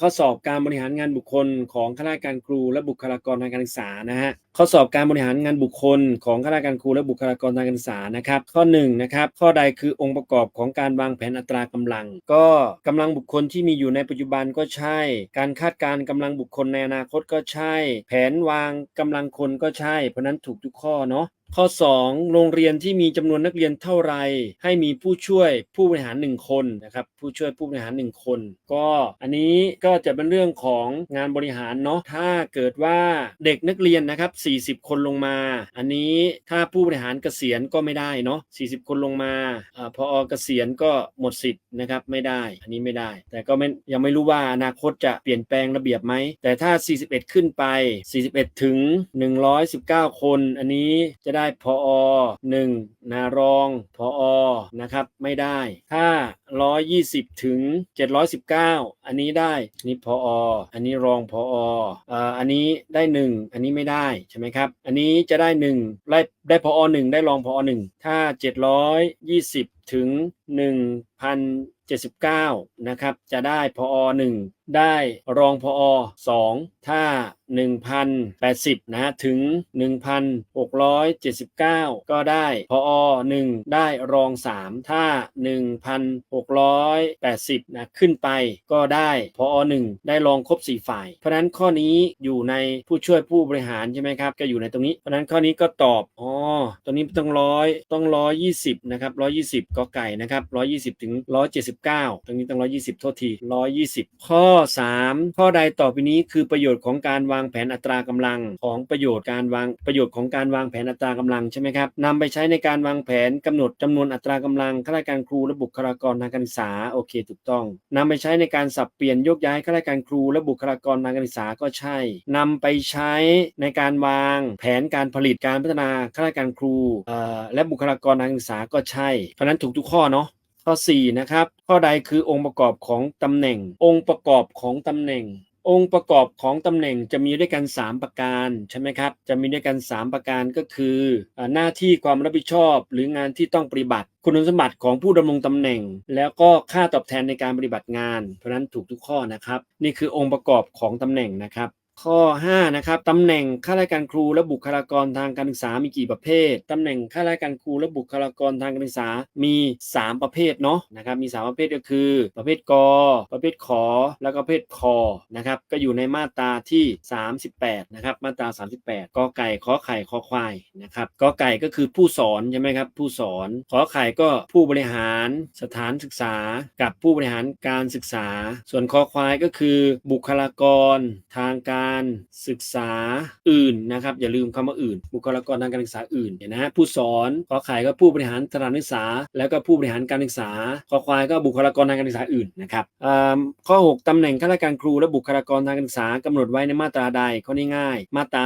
ข้อสอบการบริหารงานบุคคลของข้าราชการครูและบุคลากรทางการศึกษานะฮะข้อสอบการบริหารงานบุคคลของข้าราชการครูและบุคลากรทางการศึกษานะครับข้อ1นงนะครับข้อใดคือองค์ประกอบของการวางแผนอัตรากำลัง ก็กำลังบุคคลที่มีอยู่ในปัจจุบันก็ใช่ การคาดการณ์กำลังบุคคลในอนาคตก็ใช่ แผนวางกำลังคนก็ใช่ เพราะนั้นถูกทุกข้อเนาะ ข้อ 2 โรงเรียนที่มีจำนวนนักเรียนเท่าไร ให้มีผู้ช่วยผู้บริหาร 1 คนนะครับผู้ช่วยผู้บริหาร 1 คน ก็อันนี้ก็จะเป็นเรื่องของงานบริหารเนาะถ้าเกิดว่าเด็กนักเรียนนะครับ 40 คนลงมา อันนี้ถ้าผู้บริหารเกษียณก็ไม่ได้เนาะ40 คนลงมาอพอเกษียณก็หมดสิทธิ์นะครับไม่ได้ อันนี้ไม่ได้ แต่ก็ไม่ยังไม่รู้ว่าอนาคตจะเปลี่ยนแปลงระเบียบไหมแต่ถ้า 41 ขึ้นไป 41 ถึง 119 คน อันนี้จะได้ได้พอ1นารองพอนะครับไม่ได้ ถ้า 120 ถึง 719 อันนี้ได้นี่พออันนี้รองพอออันนี้ได้ 1 อันนี้ไม่ได้ใช่ไหมครับ อันนี้จะได้ 1 ได้ได้พอ1ได้รองพอ1ถ้า 720 ถึง 1,079 นะครับ จะได้พอ1 ได้รองพอ2ถ้า 1,080 นะฮะถึง 1,679 ก็ได้พอ1ได้รอง 3 ถ้า 1,680 นะขึ้นไปก็ได้พอ1ได้รองครบ 4 ฝ่าย เพราะนั้นข้อนี้อยู่ในผู้ช่วยผู้บริหารใช่ไหมครับ ก็อยู่ในตรงนี้ เพราะนั้นข้อนี้ก็ตอบอ๋อตรงนี้ต้องร้อยต้อง120นะครับ120กอไก่นะครับ120ถึง179ตรงนี้ต้อง120โทษที120ข้อ3 ข้อใดต่อไปนี้คือประโยชน์ของการวางแผนอัตรากำลังของประโยชน์การวางประโยชน์ของการวางแผนอัตรากำลังใช่ไหมครับนำไปใช้ในการวางแผนกำหนดจำนวนอัตรากำลังข้าราชการครูและบุคลากรทางการศึกษาโอเคถูกต้องนำไปใช้ในการสับเปลี่ยนยกย้ายข้าราชการครูและบุคลากรทางการศึกษาก็ใช่นำไปใช้ในการวางแผนการผลิตการพัฒนาข้าราชการครูและบุคลากรทางการศึกษาก็ใช่เพราะนั้นถูกทุกข้อเนาะ ข้อ4นะครับข้อใดคือองค์ประกอบของตำแหน่ง องค์ประกอบของตำแหน่ง องค์ประกอบของตำแหน่งจะมีด้วยกัน 3 ประการใช่ไหมครับจะมีด้วยกัน 3 ประการก็คือ หน้าที่ความรับผิดชอบ หรืองานที่ต้องปฏิบัติคุณสมบัติของผู้ดำรงตำแหน่ง แล้วก็ค่าตอบแทนในการปฏิบัติงาน เพราะฉะนั้นถูกทุกข้อนะครับ นี่คือองค์ประกอบของตำแหน่งนะครับ ข้อ 5 นะครับตำแหน่งข้าราชการครูและบุคลากรทางการศึกษามีกี่ประเภทตำแหน่งข้าราชการครูและบุคลากรทางการศึกษามี 3 ประเภทเนาะนะครับมี 3 ประเภทก็คือ ประเภทกประเภทขอ แล้วก็ประเภทคอนะครับก็อยู่ในมาตราที่ 38นะครับมาตรา 38กอไก่ขอไข่คอควายนะครับกอไก่ก็คือผู้สอนใช่ไหมครับผู้สอนขอไข่ก็ผู้บริหารสถานศึกษา กับผู้บริหารการศึกษา ส่วนคอควายก็คือบุคลากรทางการศึกษาอื่นนะครับอย่าลืมคำว่าอื่น บุคลากรทางการศึกษาอื่นเห็นนะฮะผู้สอนขอไข่ก็ผู้บริหารสถานศึกษา แล้วก็ผู้บริหารการศึกษาขอควายก็บุคลากรทางการศึกษาอื่นนะครับข้อ 6ตำแหน่งข้าราชการครูและบุคลากรทางการศึกษากำหนดไว้ในมาตราใดข้อนี้ง่าย มาตรา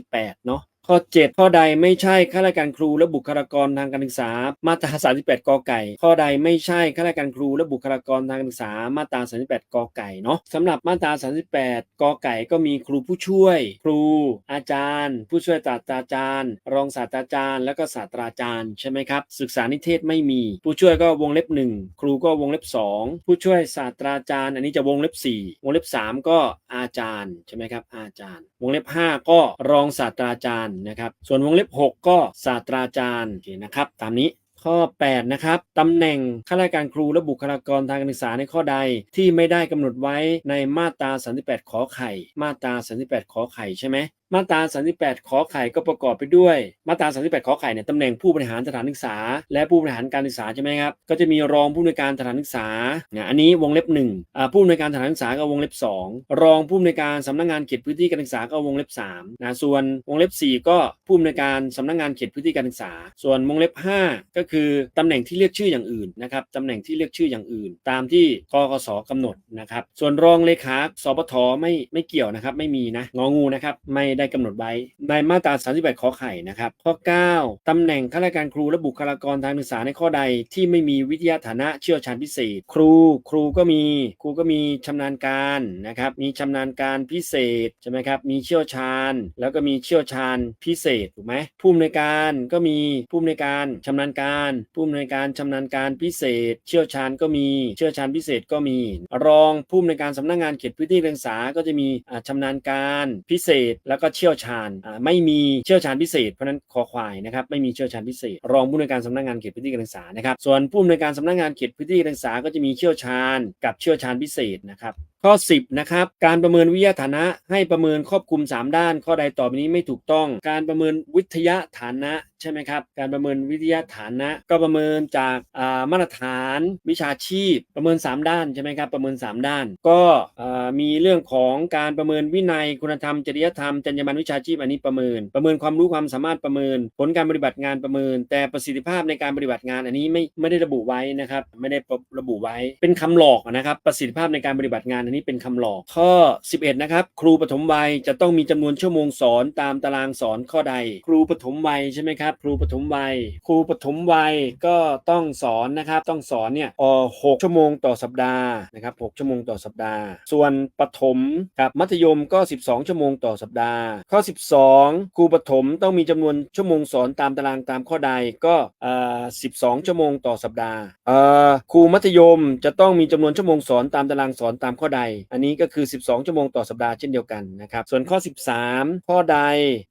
38 เนาะ ข้อ 7 ข้อใดไม่ใช่ข้าราชการครูและบุคลากรทางการศึกษา มาตรา 38กอไก่ ข้อใดไม่ใช่ข้าราชการครูและบุคลากรทางการศึกษา มาตรา 38กอไก่เนาะสำหรับมาตรา 38กอไก่ก็มีครูผู้ช่วย ครู อาจารย์ ผู้ช่วยศาสตราจารย์ รองศาสตราจารย์ แล้วก็ศาสตราจารย์ใช่ไหมครับ ศึกษานิเทศไม่มี ผู้ช่วยก็วงเล็บ 1 ครูก็วงเล็บ 2 ผู้ช่วยศาสตราจารย์ อันนี้จะวงเล็บ 4 วงเล็บ 3 ก็อาจารย์ใช่ไหมครับอาจารย์ วงเล็บ 5 ก็รองศาสตราจารย์นะครับ ส่วนวงเล็บ 6 ก็ศาสตราจารย์โอเคนะครับ ตามนี้ข้อ 8 นะครับ ตำแหน่งข้าราชการครูและบุคลากรทางการศึกษาในข้อใดที่ไม่ได้กำหนดไว้ในมาตรา 38 ขอไข่ มาตรา 38 ขอไข่ใช่ไหม มาตรา 38 ขอไข่ก็ประกอบไปด้วย มาตรา 38 ขอไข่เนี่ยตำแหน่งผู้บริหารสถานศึกษา และผู้บริหารการศึกษาใช่ไหมครับ ก็จะมีรองผู้อำนวยการสถานศึกษาเนี่ยอันนี้วงเล็บ1อ่าผู้อำนวยการสถานศึกษาก็วงเล็บ 2 รองผู้อำนวยการสำนักงานเขตพื้นที่การศึกษาก็วงเล็บ3นะส่วนวงเล็บ 4 ก็ผู้อำนวยการสำนักงานเขตพื้นที่การศึกษา ส่วนวงเล็บ 5 ก็คือตำแหน่งที่เรียกชื่ออย่างอื่นนะครับตำแหน่งที่เรียกชื่ออย่างอื่น ตามที่กกสกำหนดนะครับส่วนรองเลขาสปทไม่ไม่เกี่ยวนะครับไม่มีนะงองูนะครับไม่ได้ได้กำหนดไว้ ในมาตรา 38 ขอไข่นะครับ ข้อ 9ตำแหน่งข้าราชการครูและบุคลากรทางศึกษาในข้อใดที่ไม่มีวิทยาฐานะเชี่ยวชาญพิเศษ ครูครูก็มีครูก็มีชำนาญการนะครับมีชำนาญการพิเศษใช่ไหมครับมีเชี่ยวชาญ แล้วก็มีเชี่ยวชาญพิเศษถูกไหมผู้อำนวยการก็มีผู้อำนวยการชำนาญการผู้อำนวยการชำนาญการพิเศษ เชี่ยวชาญก็มีเชี่ยวชาญพิเศษก็มี รองผู้อำนวยการสำนักงานเขตพื้นที่การศึกษาก็จะมีอ่าชำนาญการพิเศษแล้วก็เชี่ยวชาญไม่มีเชี่ยวชาญพิเศษเพราะฉะนั้นคอควายนะครับไม่มีเชี่ยวชาญพิเศษ รองผู้อำนวยการสำนักงานเขตพื้นที่การศึกษานะครับส่วนผู้อำนวยการสำนักงานเขตพื้นที่การศึกษาก็จะมีเชี่ยวชาญกับเชี่ยวชาญพิเศษนะครับ ข้อ 10นะครับการประเมินวิทยาฐานะให้ประเมินครอบคลุม 3 ด้าน ข้อใดต่อไปนี้ไม่ถูกต้อง การประเมินวิทยาฐานะใช่ไหมครับการประเมินวิทยาฐานะ ก็ประเมินจากามาตรฐานวิชาชีพ ประเมิน 3 ด้านใช่ไหมครับประเมิน 3 ด้าน ก็มีเรื่องของการประเมินวินัยคุณธรรมจริยธรรมจรรยาบรรณวิชาชีพอันนี้ประเมิน ประเมินความรู้ความสามารถประเมิน ผลการปฏิบัติงานประเมิน แต่ประสิทธิภาพในการปฏิบัติงานอันนี้ไม่ไม่ได้ระบุไว้นะครับไม่ได้ระบุไว้เป็นคำหลอกนะครับประสิทธิภาพในการปฏิบัติงานอันี้เป็นคำหลอก ข้อ 11 นะครับ ครูปฐมวัยจะต้องมีจำนวนชั่วโมงสอนตามตารางสอนข้อใด ครูปฐมวัยใช่ไหมครับ ครูปฐมวัย ครูปฐมวัยก็ต้องสอนนะครับ ต้องสอนเนี่ยอหกชั่วโมงต่อสัปดาห์นะครับ6ชั่วโมงต่อสัปดาห์ ส่วนปฐมกับมัธยมก็ 12 ชั่วโมงต่อสัปดาห์ ข้อ 12 ครูปฐมต้องมีจำนวนชั่วโมงสอนตามตารางตามข้อใดก็เอ่อ12 ชั่วโมงต่อสัปดาห์เอ่อครูมัธยมจะต้องมีจำนวนชั่วโมงสอนตามตารางสอนตามข้อใดอันนี้ก็คือ 12 ชั่วโมงต่อสัปดาห์เช่นเดียวกันนะครับ ส่วนข้อ 13 ข้อใด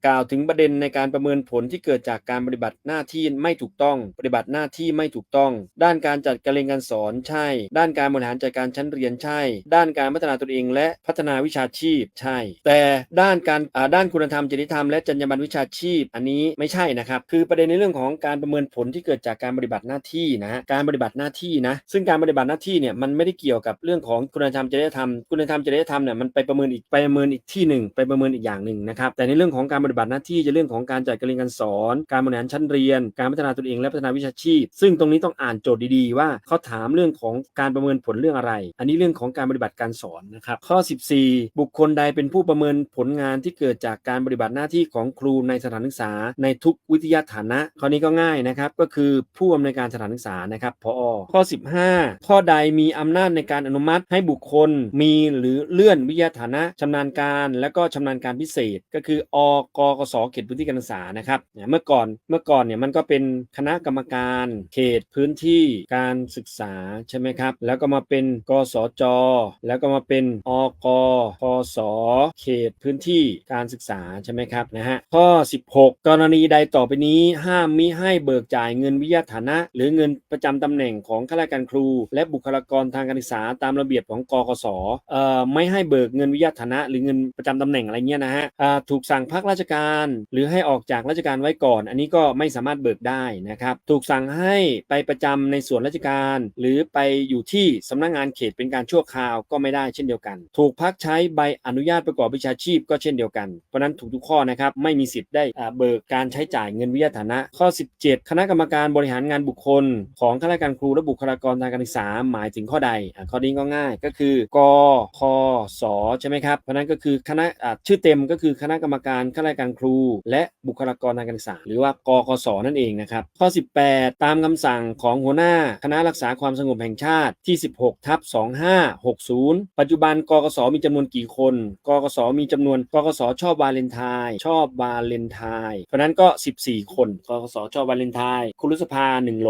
กล่าวถึงประเด็นในการประเมินผลที่เกิดจากการปฏิบัติหน้าที่ไม่ถูกต้อง ปฏิบัติหน้าที่ไม่ถูกต้อง ด้านการจัดการเรียนการสอนใช่ ด้านการบริหารจัดการชั้นเรียนใช่ ด้านการพัฒนาตนเองและพัฒนาวิชาชีพใช่ แต่ด้านการด้านคุณธรรมจริยธรรมและจรรยาบรรณวิชาชีพ อันนี้ไม่ใช่นะครับ คือประเด็นในเรื่องของการประเมินผลที่เกิดจากการปฏิบัติหน้าที่นะฮะการปฏิบัติหน้าที่นะซึ่งการปฏิบัติหน้าที่เนี่ยมันไม่ได้เกี่ยวกับเรื่องของคุณธรรมจริยธรรมคุณธรรมจริยธรรมเนี่ยมันไปประเมินอีกไปประเมินอีกที่หนึ่งไปประเมินอีกอย่างหนึ่งนะครับแต่ในเรื่องของการปฏิบัติหน้าที่จะเรื่องของการจัดการเรียนการสอน การบริหารชั้นเรียน การพัฒนาตนเองและพัฒนาวิชาชีพ ซึ่งตรงนี้ต้องอ่านโจทย์ดีๆ ว่าเขาถามเรื่องของการประเมินผลเรื่องอะไร อันนี้เรื่องของการปฏิบัติการสอนนะครับข้อ 14 บุคคลใดเป็นผู้ประเมินผลงานที่เกิดจากการปฏิบัติหน้าที่ของครูในสถานศึกษา ในทุกวิทยาฐานะข้อนี้ก็ง่ายนะครับก็คือผู้อำนวยการสถานศึกษานะครับพอข้อ 15 ข้อใดมีอำนาจในการอนุมัติให้บุคคลมีหรือเลื่อนวิทยาฐานะชำนาญการและก็ชำนาญการพิเศษ ก็คืออกกสเขตพื้นที่การศึกษานะครับเนี่ยเมื่อก่อนเมื่อก่อนเนี่ยมันก็เป็นคณะกรรมการเขตพื้นที่การศึกษาใช่ไหมครับ แล้วก็มาเป็นกสจแล้วก็มาเป็นอกกศ เขตพื้นที่การศึกษาใช่ไหมครับนะฮะข้อ 16 กรณีใดต่อไปนี้ห้ามมิให้เบิกจ่ายเงินวิทยาฐานะ หรือเงินประจำตำแหน่งของข้าราชการครู และบุคลากรทางการศึกษาตามระเบียบของกกสเอ่อไม่ให้เบิกเงินวิทยาฐานะ หรือเงินประจำตำแหน่งอะไรเงี้ยนะฮะอ่าถูกสั่งพักราชการ หรือให้ออกจากราชการไว้ก่อน อันนี้ก็ไม่สามารถเบิกได้นะครับถูกสั่งให้ไปประจำในส่วนราชการ หรือไปอยู่ที่สำนักงานเขตเป็นการชั่วคราวก็ไม่ได้เช่นเดียวกัน ถูกพักใช้ใบอนุญาตประกอบวิชาชีพก็เช่นเดียวกัน เพราะนั้นถูกทุกข้อนะครับไม่มีสิทธิ์ได้เบิกการใช้จ่ายเงินวิทยาฐานะ ข้อ 17 คณะกรรมการบริหารงานบุคคล ของข้าราชการครูและบุคลากรทางการศึกษาหมายถึงข้อใดอข้อนี้ก็ง่ายก็คือกคสใช่ไหมครับเพราะนั้นก็คือคณะะชื่อเต็มก็คือคณะกรรมการข้าราชการครู และบุคลากรทางการศึกษา หรือว่ากคสนั่นเองนะครับข้อ 18 ตามคำสั่งของหัวหน้าคณะรักษาความสงบแห่งชาติที่ 16ทับ2560 ปัจจุบันกกสมีจำนวนกี่คนกกสมีจำนวนกกสชอบวาเลนไทน์ชอบวาเลนไทน์เพราะนั้นก็ 14 คนกกสชอบวาเลนไทน์คุณรุษภา1โหล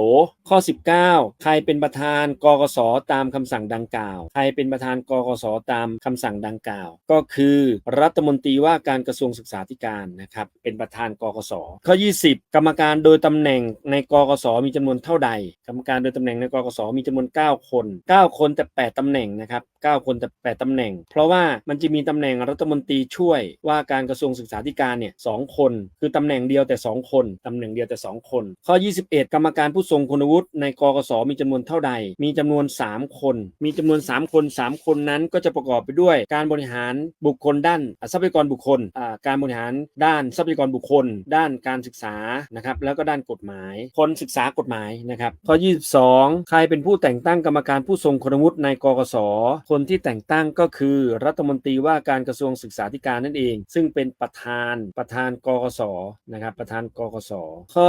ข้อ 19 ใครเป็นประธานกกสตามคำสั่งดังกล่าว ใครเป็นประธานกกสตามคำสั่งดังกล่าว ก็คือรัฐมนตรีว่าการกระทรวงศึกษาธิการนะครับเป็นประธานกกสข้อ 20 กรรมการโดยตำแหน่งในกกสมีจำนวนเท่าใด กรรมการโดยตำแหน่งในกกสมีจำนวน 9 คน 9 คนแต่8ตำแหน่งนะครับ9คนแต่8ตำแหน่ง เพราะว่ามันจะมีตำแหน่งรัฐมนตรีช่วยว่าการกระทรวงศึกษาธิการเนี่ยสองคน คือตำแหน่งเดียวแต่ 2 คนตำแหน่งเดียวแต่ 2 คน ข้อ 21 กรรมการผู้ทรงคุณวุฒิในกกสมีจำนวนเท่าใด มีจำนวน 3 คน มีจำนวน 3 คน 3 คนนั้นก็จะประกอบไปด้วย การบริหารบุคคลด้านทรัพยากรบุคคล การบริหารด้านทรัพยากรบุคคล ด้านการศึกษานะครับแล้วก็ด้านกฎหมาย คนศึกษากฎหมายนะครับข้อ 22 ใครเป็นผู้แต่งตั้งกรรมการผู้ทรงคุณวุฒิในกกสคนที่แต่งตั้งก็คือรัฐมนตรีว่าการกระทรวงศึกษาธิการนั่นเอง ซึ่งเป็นประธานประธานกกสนะครับประธานกกสข้อ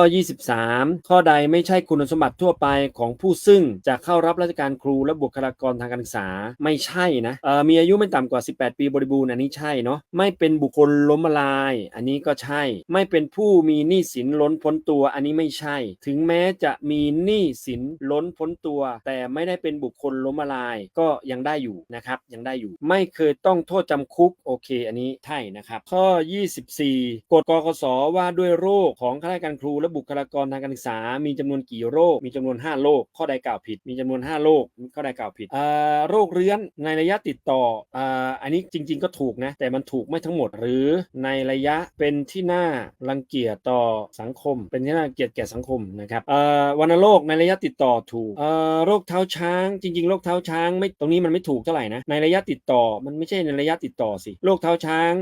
23 ข้อใดไม่ใช่คุณสมบัติทั่วไปของผู้ซึ่งจะเข้ารับราชการครูและบุคลากรทางการศึกษาไม่ใช่นะเอ่อมีอายุไม่ต่ำกว่า 18 ปีบริบูรณ์อันนี้ใช่เนาะไม่เป็นบุคคลล้มละลาย อันนี้ก็ใช่ ไม่เป็นผู้มีหนี้สินล้นพ้นตัว อันนี้ไม่ใช่ ถึงแม้จะมีหนี้สินล้นพ้นตัว แต่ไม่ได้เป็นบุคคลล้มละลายก็ยังได้อยู่นะครับยังได้อยู่ ไม่เคยต้องโทษจำคุกโอเค อันนี้ใช่นะครับ ข้อ 24 กฎกกสว่าด้วยโรคของข้าราชการครูและบุคลากรทางการศึกษา มีจำนวนกี่โรค มีจำนวน 5 โรค ข้อใดกล่าวผิด มีจำนวน 5 โรค ข้อใดกล่าวผิดโรคเรื้อนในระยะติดต่ออ,อันนี้จริง ๆ ก็ถูกนะ แต่มันถูกไม่ทั้งหมด หรือในระยะเป็นที่น่ารังเกียจต่อสังคม เป็นที่น่าเกียจแก่สังคมนะครับวัณโรคในระยะติดต่อถูกโรคเท้าช้าง จริง ๆ โรคเท้าช้างไม่ ตรงนี้มันไม่ถูกเท่าไหร่นะ ในระยะติดต่อ มันไม่ใช่ในระยะติดต่อสิโรคเท้าช้าง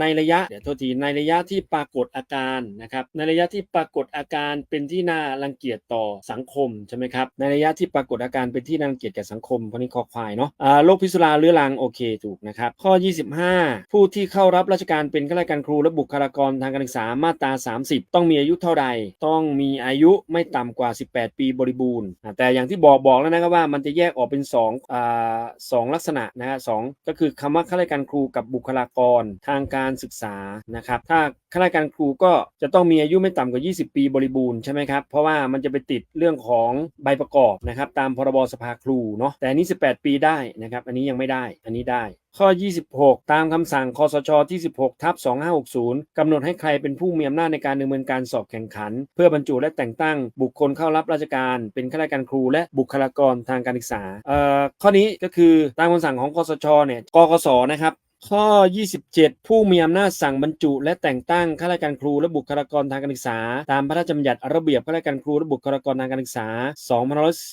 ในระยะเดี๋ยวโทษทีในระยะที่ปรากฏอาการนะครับในระยะที่ปรากฏอาการเป็นที่น่ารังเกียจต่อสังคมใช่ไหมครับในระยะที่ปรากฏอาการเป็นที่น่ารังเกียจแก่สังคมเพราะนี้คอควายเนาะโรคพิษสุราเรื้อรังโอเคถูกนะครับข้อ 25 ผู้ที่เข้ารับราชการเป็นข้าราชการครูและบุคลากรทางการศึกษามาตรา 30 ต้องมีอายุเท่าใด ต้องมีอายุไม่ต่ำกว่า 18 ปีบริบูรณ์ แต่อย่างที่บอกบอกแล้วนะครับว่ามันจะแยกออกเป็น2อ่าสองลักษณะนะฮะสองก็คือคำว่าข้าราชการครูกับบุคลากรทางการศึกษานะครับ ถ้าข้าราชการครูก็จะต้องมีอายุไม่ต่ำกว่า 20 ปีบริบูรณ์ใช่ไหมครับ เพราะว่ามันจะไปติดเรื่องของใบประกอบนะครับตามพรบสภาครูเนาะแต่อันนี้ 18 ปีได้นะครับ อันนี้ยังไม่ได้ อันนี้ได้ข้อ 26 ตามคำสั่งคอสช ที่ 16 ทับ 2560 กำหนดให้ใครเป็นผู้มีอำนาจในการดำเนินการสอบแข่งขัน เพื่อบรรจุและแต่งตั้งบุคคลเข้ารับราชการ เป็นข้าราชการครูและบุคลากรทางการศึกษา เอ่อ ข้อนี้ก็คือตามคำสั่งของคอสช เนี่ย กกสนะครับ ข้อ 27 ผู้มีอำนาจสั่งบรรจุ และแต่งตั้งข้าราชการครูและบุคลากรทางการศึกษา ตามพระราชบัญญัติระเบียบข้าราชการครูและบุคลากรทางการศึกษา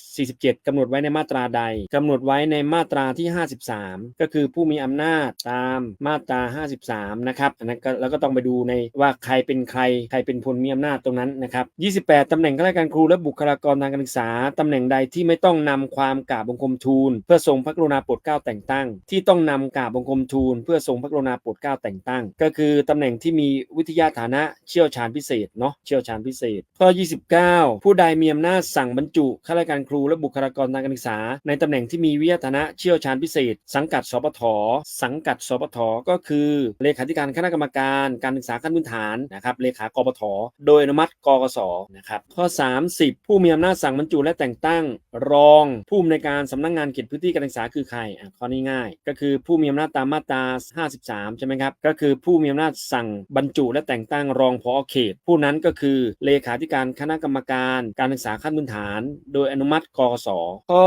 2547 กำหนดไว้ในมาตราใด กำหนดไว้ในมาตราที่ 53 ก็คือผู้มีอำนาจตามมาตรา 53 นะครับอันนั้นก็แล้วก็ต้องไปดูในว่าใครเป็นใคร ใครเป็นพลมีอำนาจตรงนั้นนะครับ 28 ตำแหน่งข้าราชการครูและบุคลากรทางการศึกษา ตำแหน่งใดที่ไม่ต้องนำความกราบบังคมทูล เพื่อทรงพระกรุณาโปรดเกล้าแต่งตั้ง ที่ต้องนำกราบบังคมทูลเพื่อทรงพระกรุณาโปรดเกล้าแต่งตั้ง ก็คือตำแหน่งที่มีวิทยาฐานะเชี่ยวชาญพิเศษเนาะเชี่ยวชาญพิเศษ ข้อ 29 ผู้ใดมีอำนาจสั่งบรรจุข้าราชการครูและบุคลากรทางการศึกษา ในตำแหน่งที่มีวิทยาฐานะเชี่ยวชาญพิเศษ สังกัดสปทสังกัดสปทก็คือเลขาธิการคณะกรรมการการศึกษาขั้นพื้นฐานนะครับเลขากปทโดยอนุมัติกกสนะครับข้อ 30 ผู้มีอำนาจสั่งบรรจุและแต่งตั้งรองผู้อำนวยการสำนักงานเขตพื้นที่การศึกษาคือใครอะข้อนี้ง่าย ก็คือผู้มีอำนาจตามมาตรา53 ใช่ไหมครับ ก็คือผู้มีอำนาจสั่งบรรจุและแต่งตั้งรองผอเขต ผู้นั้นก็คือเลขาธิการคณะกรรมการ การศึกษาขั้นพื้นฐาน โดยอนุมัติกกสข้อ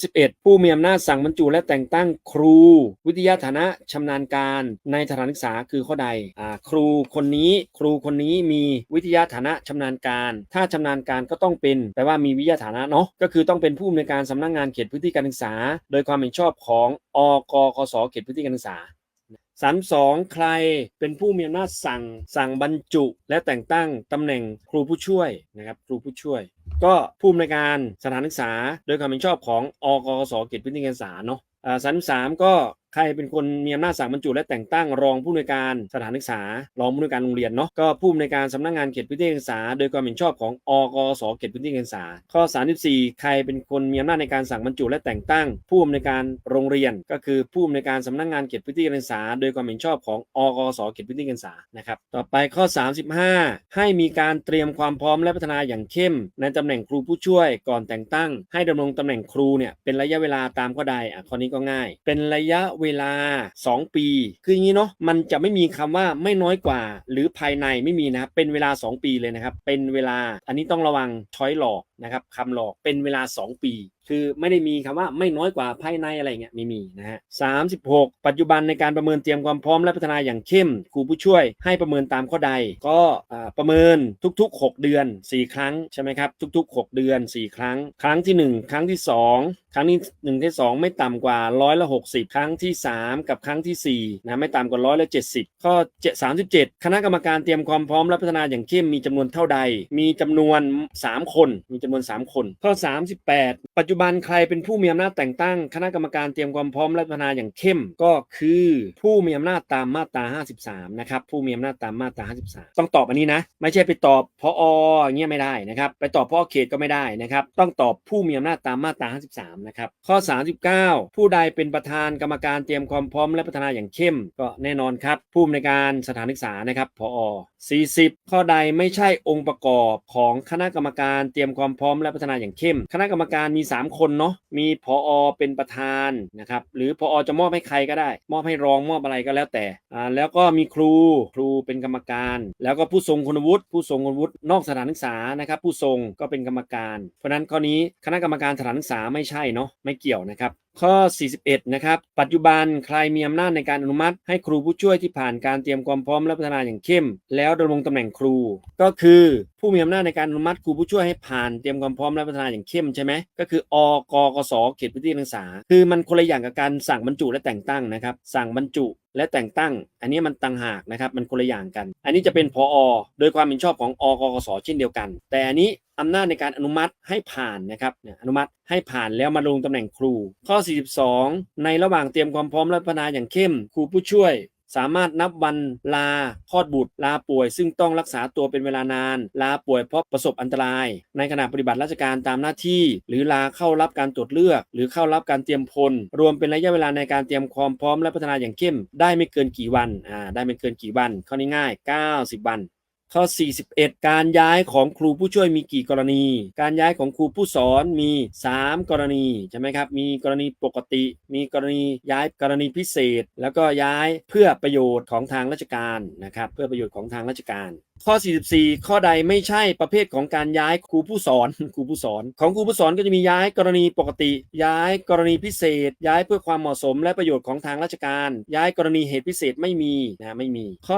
31 ผู้มีอำนาจสั่งบรรจุและแต่งตั้งครู วิทยาฐานะชำนาญการในสถานศึกษาคือข้อใดอครูคนนี้ครูคนนี้มีวิทยาฐานะชำนาญการ ถ้าชำนาญการก็ต้องเป็นแปลว่ามีวิทยาฐานะเนาะก็คือต้องเป็นผู้อำนวยการสำนักงานเขตพื้นที่การศึกษา โดยความเห็นชอบของอกกสเขตพื้นที่การศึกษา สามสองใครเป็นผู้มีอำนาจสั่งสั่งบรรจุและแต่งตั้งตำแหน่งครูผู้ช่วยนะครับครูผู้ช่วย ก็ผู้อำนวยการสถานศึกษา โดยความเห็นชอบของอกกสเขตพื้นที่การศึกษาเนาะอ่าสามสามก็ ใครเป็นคนมีอำนาจสั่งบรรจุและแต่งตั้งรองผู้อำนวยการสถานศึกษา รองผู้อำนวยการโรงเรียนเนาะก็ผู้อำนวยการสำนักงานเขตพื้นที่การศึกษา โดยความเห็นชอบของอกสเขตพื้นที่การศึกษา ข้อ 34 ใครเป็นคนมีอำนาจในการสั่งบรรจุและแต่งตั้ง ผู้อำนวยการโรงเรียน ก็คือผู้อำนวยการสำนักงานเขตพื้นที่การศึกษา โดยความเห็นชอบของอกสเขตพื้นที่การศึกษานะครับต่อไปข้อ 35 ให้มีการเตรียมความพร้อมและพัฒนาอย่างเข้ม ในตำแหน่งครูผู้ช่วยก่อนแต่งตั้ง ให้ดำรงตำแหน่งครูเนี่ยเป็นระยะเวลาตามข้อใดอะข้อนี้ก็ง่าย เป็นระยะเววลา 2 ปี คืออย่างนี้เนาะมันจะไม่มีคำว่าไม่น้อยกว่า หรือภายในไม่มีนะครับเป็นเวลา 2 ปีเลยนะครับเป็นเวลาอันนี้ต้องระวังช้อยหลอกนะครับคำหลอกเป็นเวลา 2 ปี คือไม่ได้มีคำว่าไม่น้อยกว่าภายในอะไรเงี้ยไม่มีนะฮะสามสิบหกปัจจุบันในการประเมินเตรียมความพร้อมและพัฒนาอย่างเข้มครูผู้ช่วย ให้ประเมินตามข้อใด ก็ประเมินทุกๆ 6 เดือน 4 ครั้งใช่ไหมครับทุก ๆ 6 เดือน 4 ครั้ง ครั้งที่ 1 ครั้งที่ 2 ครั้งที่ 1 ที่ 2 ไม่ต่ำกว่าร้อยละ60 ครั้งที่ 3 กับครั้งที่4นะไม่ต่ำกว่าร้อยละ70ข้อ7 37 คณะกรรมการเตรียมความพร้อมและพัฒนาอย่างเข้มมีจำนวนเท่าใด มีจำนวน 3 คน มีจำนวน 3 คน ข้อ 38 ปัจจุจุบันใครเป็นผู้มีอำนาจแต่งตั้งคณะกรรมการเตรียมความพร้อมและพัฒนาอย่างเข้มก็คือผู้มีอำนาจตามมาตรา 53 นะครับ ผู้มีอำนาจตามมาตรา 53 ต้องตอบอันนี้นะ ไม่ใช่ไปตอบพออย่างเงี้ยไม่ได้นะครับ ไปตอบพอเขตก็ไม่ได้นะครับ ต้องตอบผู้มีอำนาจตามมาตรา 53 นะครับ ข้อ 39 ผู้ใดเป็นประธานกรรมการเตรียมความพร้อมและพัฒนาอย่างเข้ม ก็แน่นอนครับ ผู้อำนวยการสถานศึกษานะครับพอ40 ข้อใดไม่ใช่องค์ประกอบของคณะกรรมการเตรียมความพร้อมและพัฒนาอย่างเข้ม คณะกรรมการมี 3คนเนาะมีพออเป็นประธานนะครับหรือพออจะมอบให้ใครก็ได้ มอบให้รองมอบอะไรก็แล้วแต่อ่าแล้วก็มีครูครูเป็นกรรมการ แล้วก็ผู้ทรงคุณวุฒิผู้ทรงคุณวุฒินอกสถานศึกษานะครับผู้ทรงก็เป็นกรรมการ เพราะฉะนั้นข้อนี้คณะกรรมการสถานศึกษาไม่ใช่เนาะไม่เกี่ยวนะครับ ข้อ 41 นะครับ ปัจจุบันใครมีอำนาจในการอนุมัติให้ครูผู้ช่วยที่ผ่านการเตรียมความพร้อมและพัฒนาอย่างเข้ม แล้วดำรงตำแหน่งครู ก็คือผู้มีอำนาจในการอนุมัติครูผู้ช่วยให้ผ่านเตรียมความพร้อมและพัฒนาอย่างเข้มใช่ไหมก็คืออกกสเขตพื้นที่การศึกษา คือมันคนละอย่างกับการสั่งบรรจุและแต่งตั้งนะครับสั่งบรรจุและแต่งตั้ง อันนี้มันต่างหากนะครับมันคนละอย่างกัน อันนี้จะเป็นพออโดยความเห็นชอบของอกกสเช่นเดียวกัน แต่อันนี้ อำนาจในการอนุมัติให้ผ่านนะครับอนุมัติให้ผ่านแล้วมาลงตำแหน่งครู ข้อ 42 ในระหว่างเตรียมความพร้อมและพัฒนาอย่างเข้ม ครูผู้ช่วย สามารถนับวันลาคลอดบุตร ลาป่วย ซึ่งต้องรักษาตัวเป็นเวลานาน ลาป่วยเพราะประสบอันตราย ในขณะปฏิบัติราชการตามหน้าที่ หรือลาเข้ารับการตรวจเลือก หรือเข้ารับการเตรียมพล รวมเป็นระยะเวลาในการเตรียมความพร้อมและพัฒนาอย่างเข้ม ได้ไม่เกินกี่วันอ่าได้ไม่เกินกี่วันข้อนี้ง่าย 90 วัน ข้อ 41 การย้ายของครูผู้ช่วยมีกี่กรณี การย้ายของครูผู้สอนมี 3 กรณีใช่ไหมครับ มีกรณีปกติ มีกรณีย้ายกรณีพิเศษ แล้วก็ย้ายเพื่อประโยชน์ของทางราชการนะครับ เพื่อประโยชน์ของทางราชการข้อ 44 ข้อใดไม่ใช่ประเภทของการย้ายครูผู้สอนครูผู้สอน ของครูผู้สอนก็จะมีย้ายกรณีปกติ ย้ายกรณีพิเศษ ย้ายเพื่อความเหมาะสม และประโยชน์ของทางราชการ ย้ายกรณีเหตุพิเศษไม่มีนะไม่มี ข้อ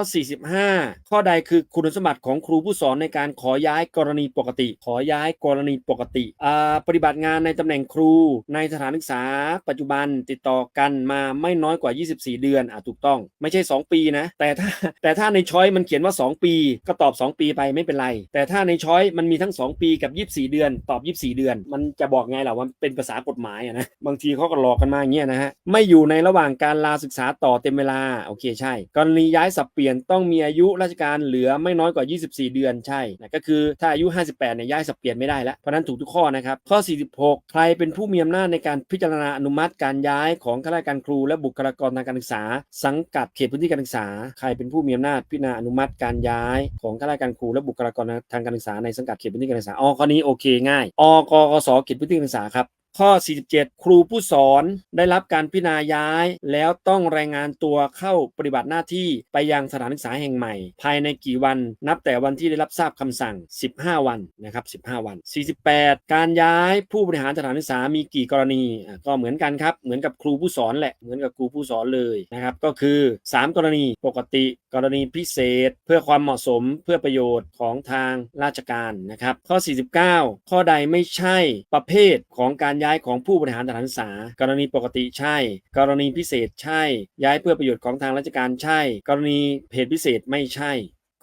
45 ข้อใดคือคุณสมบัติของครูผู้สอนในการขอย้ายกรณีปกติ ขอย้ายกรณีปกติอ่าปฏิบัติงานในตำแหน่งครู ในสถานศึกษา ปัจจุบันติดต่อกันมาไม่น้อยกว่า 24 เดือนอะถูกต้อง ไม่ใช่ 2 ปีนะแต่ถ้าแต่ถ้าในช้อยมันเขียนว่า 2 ปีก็ตอบ 2 ปีไปไม่เป็นไร แต่ถ้าในช้อยมันมีทั้ง 2 ปีกับ 24 เดือน ตอบ 24 เดือน มันจะบอกไงล่ะว่าเป็นภาษากฎหมายอะนะบางทีเขาก็หลอกกันมาอย่างเงี้ยนะฮะไม่อยู่ในระหว่างการลาศึกษาต่อเต็มเวลาโอเคใช่กรณีย้ายสับเปลี่ยนต้องมีอายุราชการเหลือไม่น้อยกว่า 24 เดือนใช่นะก็คือถ้าอายุ 58เนี่ยย้ายสับเปลี่ยนไม่ได้แล้วเพราะฉะนั้นถูกทุกข้อนะครับข้อ 46 ใครเป็นผู้มีอำนาจในการพิจารณาอนุมัติการย้ายของข้าราชการครู และบุคลากรทางการศึกษา สังกัดเขตพื้นที่การศึกษา ใครเป็นผู้มีอำนาจพิจารณาอนุมัติการย้ายของข้าราชการครูและบุคลากรทางการศึกษาในสังกัดเขตพื้นที่การศึกษาอ๋อข้อนี้โอเคง่ายอกกสเขตพื้นที่การศึกษาครับ ข้อ 47 ครูผู้สอนได้รับการพิจารณาย้าย แล้วต้องรายงานตัวเข้าปฏิบัติหน้าที่ไปยังสถานศึกษาแห่งใหม่ ภายในกี่วัน นับแต่วันที่ได้รับทราบคำสั่ง 15 วันนะครับ15 วัน 48 การย้ายผู้บริหารสถานศึกษามีกี่กรณีก็เหมือนกันครับ เหมือนกับครูผู้สอนแหละเหมือนกับครูผู้สอนเลยนะครับก็คือ 3 กรณีปกติกรณีพิเศษ เพื่อความเหมาะสมเพื่อประโยชน์ของทางราชการนะครับข้อ 49 ข้อใดไม่ใช่ประเภทของการย้ายายของผู้บริหารสถานศึกษา กรณีปกติใช่ กรณีพิเศษใช่ ย้ายเพื่อประโยชน์ของทางราชการใช่ กรณีเหตุพิเศษไม่ใช่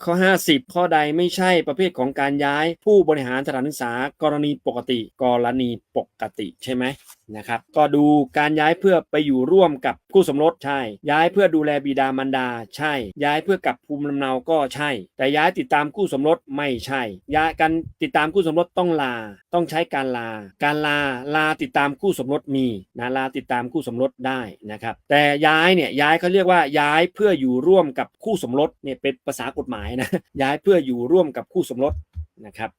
ข้อ 50 ข้อใดไม่ใช่ประเภทของการย้ายผู้บริหารสถานศึกษากรณีปกติ กรณีปกติใช่ไหมนะครับ ก็ดูการย้ายเพื่อไปอยู่ร่วมกับคู่สมรสใช่ ย้ายเพื่อดูแลบิดามารดาใช่ ย้ายเพื่อกลับภูมิลำเนาก็ใช่ แต่ย้ายติดตามคู่สมรสไม่ใช่ ย้ายการติดตามคู่สมรสต้องลา ต้องใช้การลา การลาลาติดตามคู่สมรสมีนะลาติดตามคู่สมรสได้นะครับแต่ย้ายเนี่ยย้ายเขาเรียกว่าย้ายเพื่ออยู่ร่วมกับคู่สมรสเนี่ยเป็นภาษากฎหมายนะย้ายเพื่ออยู่ร่วมกับคู่สมรสนะครับ